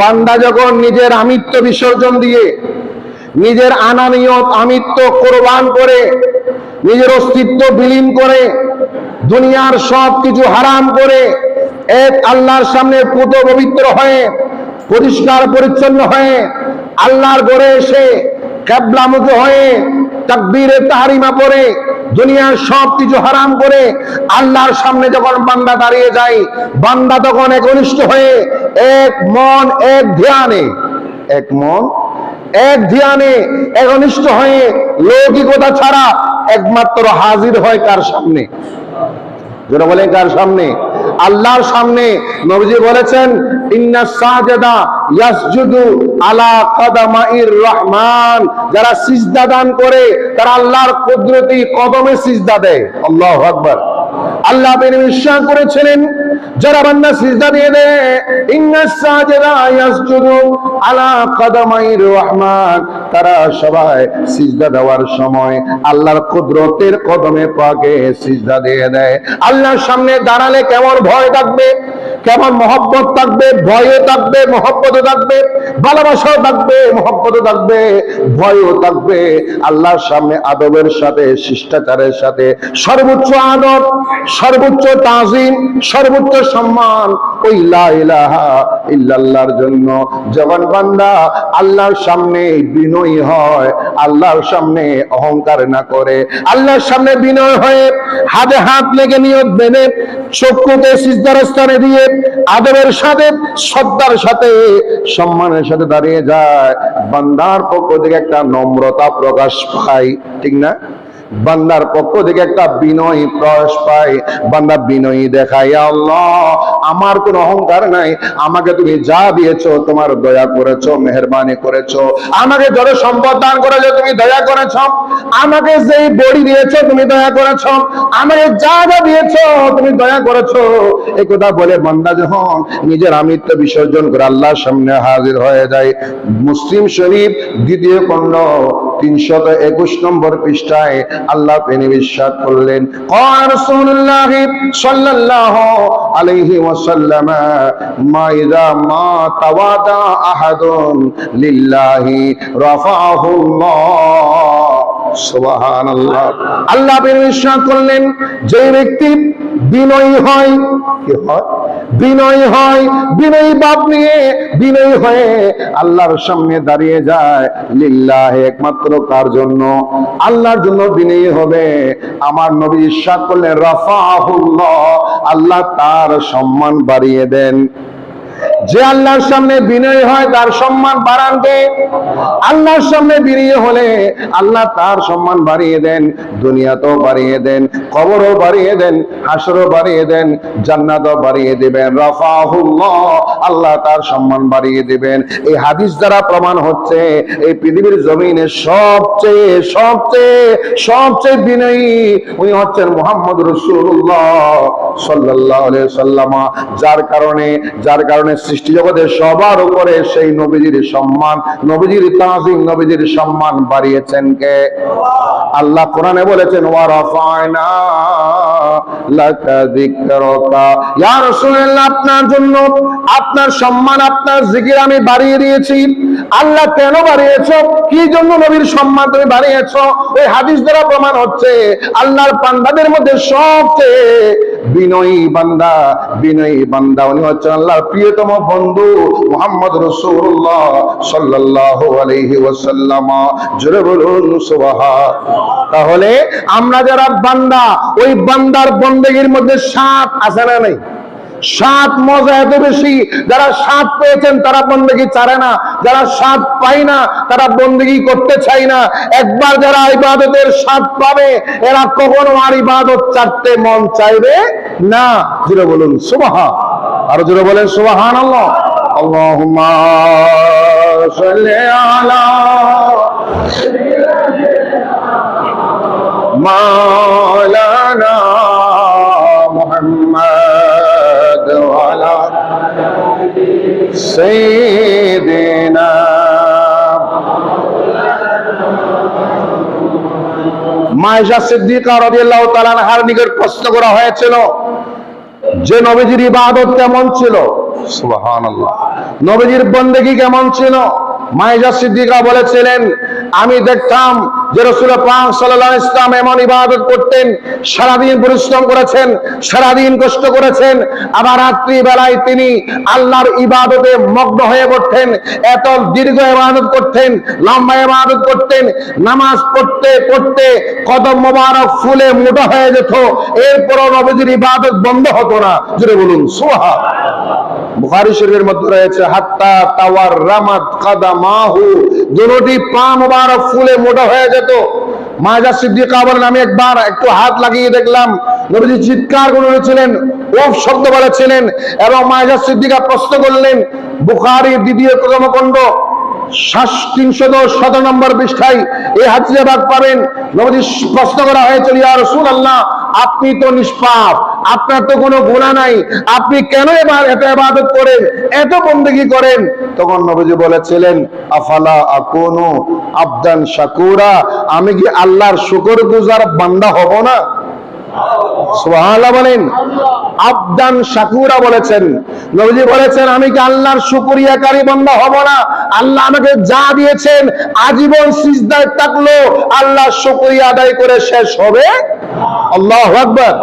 বান্দা যখন নিজের আমিত্ব বিসর্জন দিয়ে, নিজের আনানিয়ত আমিত্ব কোরবান করে, নিজের অস্তিত্ব বিলীন করে, দুনিয়ার সব কিছু হারাম করে, এক আল্লাহর সামনে পুত পবিত্র হয়ে, পরিষ্কার পরিচ্ছন্ন হয়ে, আল্লাহর গড়ে এসে ক্যাবলামুখী হয়ে, তাকবীরে তাহারিমা পড়ে দুনিয়ার সব কিছু হারাম করে আল্লাহর সামনে যখন বান্দা দাঁড়িয়ে যায়, বান্দা তখন একনিষ্ঠ হয়ে এক মন, এক ধ্যানে, এক মন, এক ধ্যানে একনিষ্ঠ হয়ে লৌকিকতা ছাড়া একমাত্র হাজির হয় কার সামনে? যেটা বলে কার সামনে? আল্লাহর সামনে নবজি বলেছেন, ইন্না সাজেদা ইয়াসজুদু আলা কাদামাইর রহমান। যারা সিজদা দান করে, তারা আল্লাহর কুদরতি কদমে সিজদা দেয়। আল্লাহু আকবার। আল্লাহ তিনি বিশ্বাস করেছিলেন যারা বান্দা সিজদা দিয়ে দেয়, ইন্না সাজদা ইয়াসজুদু আলা রহমান। তারা সবাই সিজদা দেওয়ার সময় আল্লাহর কুদরতের কদমে পাকে সিজদা দিয়ে দেয়। আল্লাহর সামনে দাঁড়ালে কেমন ভয় থাকবে? কেমন মহব্বত থাকবে? ভয়ও থাকবে, মহব্বতও থাকবে, ভালোবাসাও থাকবে, মহব্বতও থাকবে, ভয়ও থাকবে। আল্লাহর সামনে আদবের সাথে, শিষ্টাচারের সাথে সর্বোচ্চ আদব, সর্বোচ্চ তাজিম, সর্বোচ্চ সম্মান? ওই ইল্লাল্লাহর জন্য। যখন বান্দা, আল্লাহর সামনে বিনয়ী হয়, আল্লাহর সামনে অহংকার না করে। আল্লাহর সামনে বিনয় হয়ে হাতে হাত লেগে নিয়ত বেঁধে চক্ষুকে সিজদার স্থানে দিয়ে আদবের সাথে শ্রদ্ধার সাথে, সম্মানের সাথে দাঁড়িয়ে যায়। বান্দার পক্ষ থেকে একটা নম্রতা প্রকাশ পায়, ঠিক না? বান্দার পক্ষ থেকে একটা বিনয় প্রকাশ পায় বান্দা বিনয়ী দেখায় আল্লাহ, আমার কোনো অহংকার নাই। আমাকে তুমি যা দিয়েছ, তোমার দয়া করেছ, মেহরবানি করেছ। আমাকে যত সম্পদ দান করেছ, তুমি দয়া করেছ। আমাকে যেই বড়ি দিয়েছ, তুমি দয়া করেছ। আমাকে যা যা দিয়েছ, তুমি দয়া করেছ। এই কথা বলে বান্দা যখন নিজের আমিত্ব বিসর্জন করে আল্লাহর সামনে হাজির হয়ে যায়। মুসলিম শরীফ দ্বিতীয় খণ্ড তিনশত একুশ নম্বর পৃষ্ঠায় আল্লাহ তিনি বিশ্বাস করলেন সাল্লাল্লাহু আলাইহি ওয়াসাল্লাম, মা ইযা মা লিল্লাহি রাফাহু আল্লাহ আল্লাহ তিনি করলেন, যে ব্যক্তি বিনয়ী হয়, কি হয়? বিনয়ী হয়, বিনয় বাপ নিয়ে বিনয় হয়ে আল্লাহর সামনে দাঁড়িয়ে যায়। লিল্লাহ একমাত্র কার জন্য? আল্লাহর জন্য বিনয় হবে। আমার নবী সকলে রফা হল আল্লাহ তার সম্মান বাড়িয়ে দেন। যে আল্লাহর সামনে বিনয় হয়, তার সম্মান বাড়ান কে আল্লাহর সামনে বিনয় হলে আল্লাহ তার সম্মান বাড়িয়ে দেন, দুনিয়াতেও বাড়িয়ে দেন, কবরও বাড়িয়ে দেন, হাসরও বাড়িয়ে দেন, জান্নাতও বাড়িয়ে দিবেন। রাফাহুল্লাহ, আল্লাহ তার সম্মান বাড়িয়ে দিবেন। এই হাদিস দ্বারা প্রমাণ হচ্ছে, এই পৃথিবীর জমিনে সবচেয়ে সবচেয়ে সবচেয়ে বিনয়ী উনি হচ্ছেন মোহাম্মদ রসুল্লাহ সাল্লাহ সাল্লামা যার কারণে যার কারণে সৃষ্টি জগতের সবার উপরে সেই নবীজির সম্মান, নবীজির তাজিম, নবীজির সম্মান বাড়িয়েছেন কে? আল্লাহ কোরআনে বলেছেন ওয়ারাফায়না লাকা যিকরাকা। আপনার জন্য আপনার সম্মান, আপনার জিকির আমি বাড়িয়ে দিয়েছি। আল্লাহ কেন কি জন্য নবীর সম্মান তুমি ওই হাদিস দ্বারা প্রমাণ হচ্ছে, আল্লাহর মধ্যে সবচেয়ে বিনয়ী বান্দা বিনয়ী বান্দা উনি হচ্ছেন আল্লাহর প্রিয়তম বন্ধু জোরে বলুন তাহলে আমরা যারা বান্দা, ওই বান্দার বন্দেগীর মধ্যে সাত আছে না নেই? সাত মজা এত বেশি। যারা সাত পেয়েছেন, তারা বন্দেগি চারে না। যারা সাত পাই না, তারা বন্দেগি করতে চাই না। একবার যারা ইবাদতের স্বাদ পাবে, এরা কখনো আর ইবাদত চারতে মন চাইবে না। জুড়ে বলুন সুবাহা আরও জুড়ে বলেন সুবাহান আল্লাহ সাইয়্যিদিনা মায়েশা সিদ্দিকা রাদিয়াল্লাহু তাআলা আনহার নিকট প্রশ্ন করা হয়েছিল, যে নবীজির ইবাদত কেমন ছিল? সুবহানাল্লাহ। নবীজির বন্দেগি কেমন ছিল? মাইজা সিদ্দিকা বলেছিলেন, আমি দেখতাম যে রসুল পাক সাল্লাহ ইসলাম এমন ইবাদত করতেন, সারাদিন পরিশ্রম করেছেন, সারাদিন কষ্ট করেছেন, আবার রাত্রি বেলায় তিনি আল্লাহর ইবাদতে মগ্ন হয়ে পড়তেন, এত দীর্ঘ ইবাদত করতেন, লম্বা ইবাদত করতেন, নামাজ পড়তে পড়তে কদম মোবারক ফুলে মোটা হয়ে যেত, এরপরও নবীজির ইবাদত বন্ধ হতো না। জুড়ে বলুন সোহা বুখারী শরীফের মধ্যে রয়েছে, হাত্তা তাওয়ার রামাত কাদামাহু দুটি পা মোবারক ফুলে মোটা হয়ে যেত। মাযা সিদ্দিকা আবার আমি একবার একটু হাত লাগিয়ে দেখলাম। নবীজি চিৎকার করে উঠেছিলেন ওফ শব্দ বলেছিলেন এবং মাযা সিদ্দিকা প্রশ্ন করলেন বুখারি দ্বিতীয় কর্মকাণ্ড আপনি তো নিষ্পাপ, আপনার তো কোনো গুণা নাই, আপনি কেন এবার এত ইবাদত করেন, এত বন্দেগি করেন? তখন নবীজি বলেছিলেন, আফালা আকুনু আবদান শাকুরা, আমি কি আল্লাহর শুকর গুজার বান্দা হব না? সুবহানাল্লাহ বলেন। আবদান শাকুরা বলেছেন। নবীজি বলেছেন, আমি কি আল্লাহর শুকরিয়াকারী বান্দা হব না? আল্লাহ আমাকে যা দিয়েছেন, আজীবন সিজদায় থাকল। আল্লাহ শুকরিয়া আদায় করে শেষ হবে। আল্লাহু আকবার।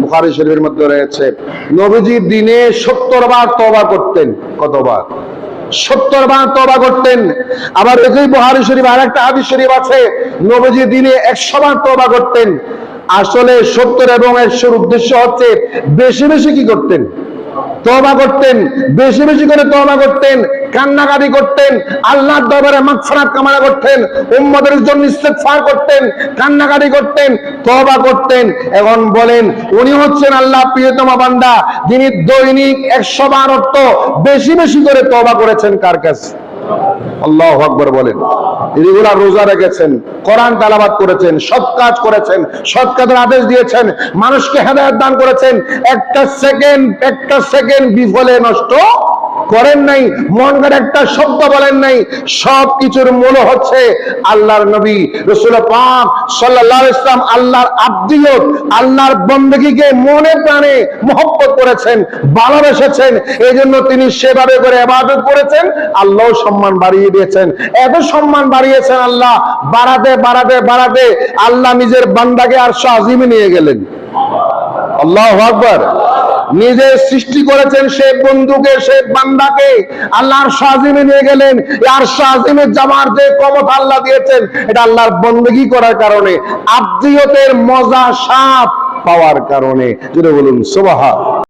বুখারী শরীফের মধ্যে রয়েছে, নবীজি দিনে 70 বার তওবা করতেন। কতবার? সত্তর বার তবা করতেন। আবার একই বুহারি শরীফ আর একটা হাদিস শরীফ আছে, নবীজি দিনে একশো বার তবা করতেন। আসলে সত্তর এবং একশোর উদ্দেশ্য হচ্ছে বেশি বেশি কি করতেন? তবা করতেন, বেশি বেশি করে তবা করতেন, কান্নাকাটি করতেন, আল্লাহর দরবারে মাগফিরাত কামনা করতেন, উম্মতের জন্য ইস্তেগফার করতেন, কান্নাকাটি করতেন তবা করতেন। এখন বলেন, উনি হচ্ছেন আল্লাহ প্রিয়তমা বান্দা, যিনি দৈনিক একশো বার অর্থ বেশি বেশি করে তবা করেছেন কার কাছে? আল্লাহ আকবর বলেন। রেগুলার রোজা রেখেছেন, কোরআন তালাবাদ করেছেন, সৎ কাজ করেছেন, সৎ কাজের আদেশ দিয়েছেন, মানুষকে হেদায়ত দান করেছেন, একটা সেকেন্ড একটা সেকেন্ড বিফলে নষ্ট করেন নাই মন করে একটা শব্দ বলেন নাই সব কিছুর মূল হচ্ছে আল্লাহর নবী, রসুল পাক সাল্লাহ ইসলাম আল্লাহর আব্দিয়ত, আল্লাহর বন্দগীকে মনে প্রাণে মহব্বত করেছেন, ভালোবেসেছেন এই জন্য তিনি সেভাবে করে আবাদত করেছেন আল্লাহ সম্মান বাড়িয়ে দিয়েছেন। এত সম্মান বাড়িয়েছেন আল্লাহ, বাড়াতে বাড়াতে বাড়াতে আল্লাহ নিজের বান্দাকে আর শাহিমে নিয়ে গেলেন। আল্লাহ আকবর। নিজে সৃষ্টি করেছেন সে বন্ধুকে সে বান্দাকে। আল্লাহর সাজিমে নিয়ে গেলেন। আর সাজিমে যাওয়ার যে ক্ষমতা আল্লাহ দিয়েছেন, এটা আল্লাহর বন্দগি করার কারণে, আব্দিয়তের মজা সাপ পাওয়ার কারণে। যেটা বলুন সোবাহা